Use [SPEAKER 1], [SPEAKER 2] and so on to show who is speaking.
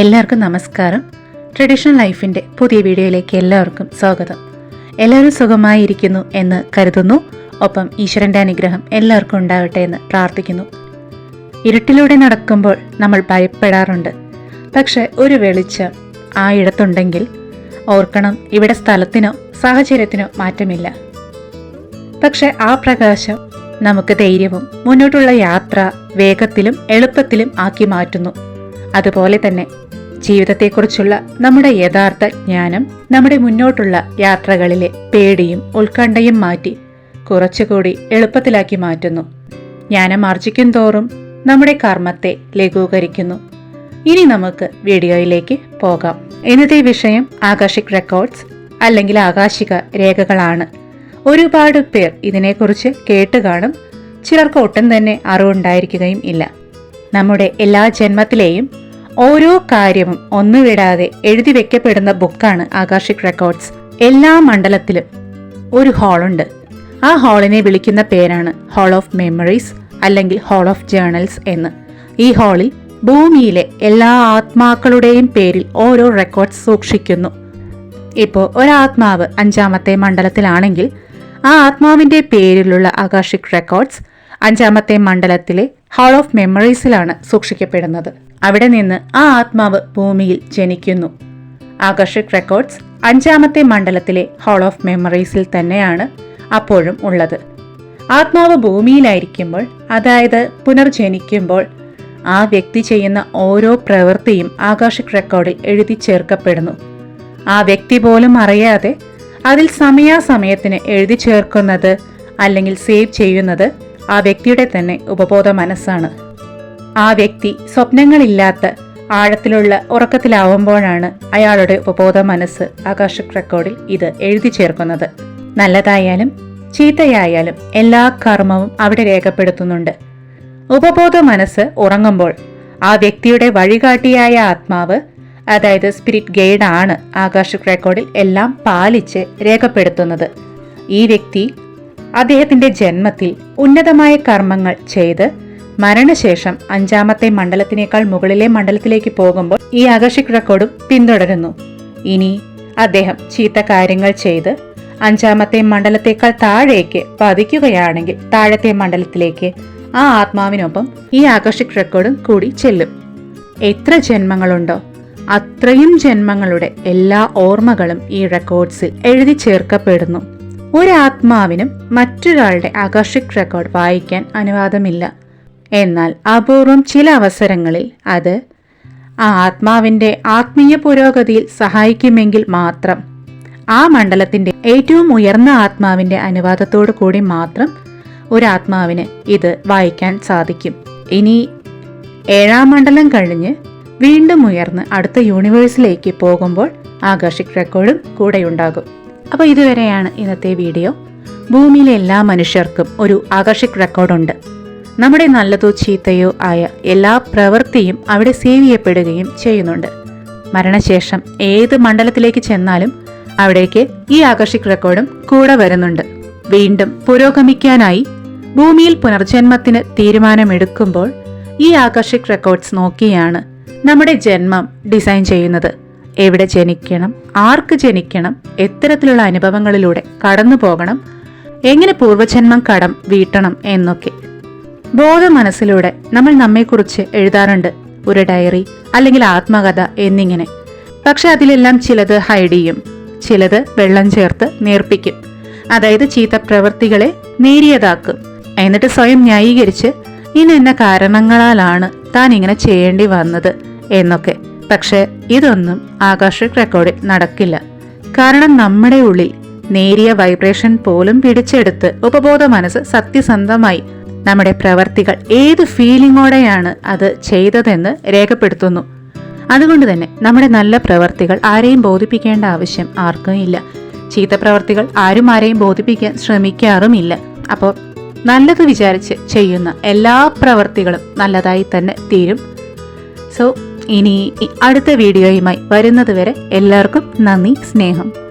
[SPEAKER 1] എല്ലാവർക്കും നമസ്കാരം. ട്രഡീഷണൽ ലൈഫിന്റെ പുതിയ വീഡിയോയിലേക്ക് എല്ലാവർക്കും സ്വാഗതം. എല്ലാവരും സുഖമായിരിക്കുന്നു എന്ന് കരുതുന്നു. ഒപ്പം ഈശ്വരന്റെ അനുഗ്രഹം എല്ലാവർക്കും ഉണ്ടാവട്ടെ എന്ന് പ്രാർത്ഥിക്കുന്നു. ഇരുട്ടിലൂടെ നടക്കുമ്പോൾ നമ്മൾ ഭയപ്പെടാറുണ്ട്. പക്ഷേ ഒരു വെളിച്ചം ആ ഇടത്തുണ്ടെങ്കിൽ ഓർക്കണം ഇവിടെ സ്ഥലത്തിനോ സാഹചര്യത്തിനോ മാറ്റമില്ല. പക്ഷേ ആ പ്രകാശം നമുക്ക് ധൈര്യവും മുന്നോട്ടുള്ള യാത്ര വേഗത്തിലും എളുപ്പത്തിലും ആക്കി മാറ്റുന്നു. അതുപോലെ തന്നെ ജീവിതത്തെക്കുറിച്ചുള്ള നമ്മുടെ യഥാർത്ഥ ജ്ഞാനം നമ്മുടെ മുന്നോട്ടുള്ള യാത്രകളിലെ പേടിയും ഉത്കണ്ഠയും മാറ്റി കുറച്ചുകൂടി എളുപ്പത്തിലാക്കി മാറ്റുന്നു. ജ്ഞാനം ആർജിക്കും തോറും നമ്മുടെ കർമ്മത്തെ ലഘൂകരിക്കുന്നു. ഇനി നമുക്ക് വീഡിയോയിലേക്ക് പോകാം. ഇന്നത്തെ വിഷയം ആകാശിക് റെക്കോർഡ്സ് അല്ലെങ്കിൽ ആകാശിക രേഖകളാണ്. ഒരുപാട് പേർ ഇതിനെക്കുറിച്ച് കേട്ട് കാണും ചിലർക്ക് ഒട്ടും തന്നെ അറിവുണ്ടായിരിക്കുകയും ഇല്ല. നമ്മുടെ എല്ലാ ജന്മത്തിലെയും ഓരോ കാര്യവും ഒന്നുവിടാതെ എഴുതി വെക്കപ്പെടുന്ന ബുക്കാണ് ആകാശിക് റെക്കോർഡ്സ്. എല്ലാ മണ്ഡലത്തിലും ഒരു ഹാളുണ്ട് ആ ഹാളിനെ വിളിക്കുന്ന പേരാണ് ഹാൾ ഓഫ് മെമ്മറീസ് അല്ലെങ്കിൽ ഹാൾ ഓഫ് ജേണൽസ് എന്ന്. ഈ ഹാളിൽ ഭൂമിയിലെ എല്ലാ ആത്മാക്കളുടെയും പേരിൽ ഓരോ റെക്കോർഡ്സ് സൂക്ഷിക്കുന്നു. ഇപ്പോൾ ഒരാത്മാവ് അഞ്ചാമത്തെ മണ്ഡലത്തിലാണെങ്കിൽ ആ ആത്മാവിന്റെ പേരിലുള്ള ആകാശിക് റെക്കോർഡ്സ് അഞ്ചാമത്തെ മണ്ഡലത്തിലെ ഹാൾ ഓഫ് മെമ്മറീസിലാണ് സൂക്ഷിക്കപ്പെടുന്നത്. അവിടെ നിന്ന് ആ ആത്മാവ് ഭൂമിയിൽ ജനിക്കുന്നു. ആകർഷക് റെക്കോർഡ്സ് അഞ്ചാമത്തെ മണ്ഡലത്തിലെ ഹാൾ ഓഫ് മെമ്മറീസിൽ തന്നെയാണ് അപ്പോഴും ഉള്ളത്. ആത്മാവ് ഭൂമിയിലായിരിക്കുമ്പോൾ അതായത് പുനർജനിക്കുമ്പോൾ ആ വ്യക്തി ചെയ്യുന്ന ഓരോ പ്രവൃത്തിയും ആകാശിക് റെക്കോർഡിൽ എഴുതി ചേർക്കപ്പെടുന്നു. ആ വ്യക്തി പോലും അറിയാതെ അതിൽ സമയാസമയത്തിന് എഴുതി ചേർക്കുന്നത് അല്ലെങ്കിൽ സേവ് ചെയ്യുന്നത് ആ വ്യക്തിയുടെ തന്നെ ഉപബോധ മനസ്സാണ്. ആ വ്യക്തി സ്വപ്നങ്ങളില്ലാത്ത ആഴത്തിലുള്ള ഉറക്കത്തിലാവുമ്പോഴാണ് അയാളുടെ ഉപബോധ മനസ്സ് ആകാശക് റെക്കോർഡിൽ ഇത് എഴുതി ചേർക്കുന്നത്. നല്ലതായാലും ചീത്തയായാലും എല്ലാ കർമ്മവും അവിടെ രേഖപ്പെടുത്തുന്നുണ്ട്. ഉപബോധ മനസ്സ് ഉറങ്ങുമ്പോൾ ആ വ്യക്തിയുടെ വഴികാട്ടിയായ ആത്മാവ് അതായത് സ്പിരിറ്റ് ഗൈഡ് ആണ് ആകാശക് റെക്കോർഡിൽ എല്ലാം പാലിച്ച് രേഖപ്പെടുത്തുന്നത്. ഈ വ്യക്തി അദ്ദേഹത്തിന്റെ ജന്മത്തിൽ ഉന്നതമായ കർമ്മങ്ങൾ ചെയ്ത് മരണശേഷം അഞ്ചാമത്തെ മണ്ഡലത്തിനേക്കാൾ മുകളിലെ മണ്ഡലത്തിലേക്ക് പോകുമ്പോൾ ഈ ആകർഷിക് റെക്കോർഡും പിന്തുടരുന്നു. ഇനി അദ്ദേഹം ചീത്ത കാര്യങ്ങൾ ചെയ്ത് അഞ്ചാമത്തെ മണ്ഡലത്തേക്കാൾ താഴേക്ക് പതിക്കുകയാണെങ്കിൽ താഴത്തെ മണ്ഡലത്തിലേക്ക് ആ ആത്മാവിനൊപ്പം ഈ ആകർഷിക് റെക്കോർഡും കൂടി ചെല്ലും. എത്ര ജന്മങ്ങളുണ്ടോ അത്രയും ജന്മങ്ങളുടെ എല്ലാ ഓർമ്മകളും ഈ റെക്കോർഡ്സിൽ എഴുതി ചേർക്കപ്പെടുന്നു. ഒരു ആത്മാവിനും മറ്റൊരാളുടെ ആകർഷിക് റെക്കോർഡ് വായിക്കാൻ അനുവാദമില്ല. എന്നാൽ അപൂർവം ചില അവസരങ്ങളിൽ അത് ആ ആത്മാവിന്റെ ആത്മീയ പുരോഗതിയിൽ സഹായിക്കുമെങ്കിൽ മാത്രം ആ മണ്ഡലത്തിന്റെ ഏറ്റവും ഉയർന്ന ആത്മാവിന്റെ അനുവാദത്തോടു കൂടി മാത്രം ഒരാത്മാവിന് ഇത് വായിക്കാൻ സാധിക്കും. ഇനി ഏഴാം മണ്ഡലം കഴിഞ്ഞ് വീണ്ടും ഉയർന്ന് അടുത്ത യൂണിവേഴ്സിലേക്ക് പോകുമ്പോൾ ആകർഷിക് റെക്കോർഡും കൂടെയുണ്ടാകും. അപ്പോൾ ഇതുവരെയാണ് ഇന്നത്തെ വീഡിയോ. ഭൂമിയിലെ എല്ലാ മനുഷ്യർക്കും ഒരു ആകർഷിക് റെക്കോർഡുണ്ട് നമ്മുടെ നല്ലതോ ചീത്തയോ ആയ എല്ലാ പ്രവൃത്തിയും അവിടെ സേവ് ചെയ്യപ്പെടുകയും ചെയ്യുന്നുണ്ട്. മരണശേഷം ഏത് മണ്ഡലത്തിലേക്ക് ചെന്നാലും അവിടേക്ക് ഈ ആകർഷിക് റെക്കോർഡും കൂടെ വരുന്നുണ്ട്. വീണ്ടും പുരോഗമിക്കാനായി ഭൂമിയിൽ പുനർജന്മത്തിന് തീരുമാനമെടുക്കുമ്പോൾ ഈ ആകർഷിക് റെക്കോർഡ്സ് നോക്കിയാണ് നമ്മുടെ ജന്മം ഡിസൈൻ ചെയ്യുന്നത്. എവിടെ ജനിക്കണം? ആർക്ക് ജനിക്കണം? എത്തരത്തിലുള്ള അനുഭവങ്ങളിലൂടെ കടന്നു പോകണം. എങ്ങനെ പൂർവജന്മം കടം വീട്ടണം എന്നൊക്കെ. ബോധ മനസ്സിലൂടെ നമ്മൾ നമ്മെക്കുറിച്ച് എഴുതാറുണ്ട്. ഒരു ഡയറി അല്ലെങ്കിൽ ആത്മകഥ എന്നിങ്ങനെ. പക്ഷെ അതിലെല്ലാം ചിലത് ഹൈഡ് ചെയ്യും. ചിലത് വെള്ളം ചേർത്ത് നേർപ്പിക്കും. അതായത് ചീത്ത പ്രവൃത്തികളെ നേരിയതാക്കും. എന്നിട്ട് സ്വയം ന്യായീകരിച്ച് ഇന്ന എന്ന കാരണങ്ങളാലാണ് താൻ ഇങ്ങനെ ചെയ്യേണ്ടി വന്നത് എന്നൊക്കെ. പക്ഷെ ഇതൊന്നും ആകാശിക് റെക്കോർഡിൽ നടക്കില്ല. കാരണം നമ്മുടെ ഉള്ളിൽ നേരിയ വൈബ്രേഷൻ പോലും പിടിച്ചെടുത്ത് ഉപബോധ മനസ്സ് സത്യസന്ധമായി നമ്മുടെ പ്രവർത്തികൾ ഏത് ഫീലിംഗോടെയാണ് അത് ചെയ്തതെന്ന് രേഖപ്പെടുത്തുന്നു. അതുകൊണ്ട് തന്നെ നമ്മുടെ നല്ല പ്രവർത്തികൾ ആരെയും ബോധിപ്പിക്കേണ്ട ആവശ്യം ആർക്കും ഇല്ല. ചീത്ത പ്രവർത്തികൾ ആരും ആരെയും ബോധിപ്പിക്കാൻ ശ്രമിക്കാറുമില്ല. അപ്പോൾ നല്ലത് വിചാരിച്ച് ചെയ്യുന്ന എല്ലാ പ്രവർത്തികളും നല്ലതായി തന്നെ തീരും. സോ ഇനി അടുത്ത വീഡിയോയുമായി വരുന്നതുവരെ എല്ലാവർക്കും നന്ദി സ്നേഹം.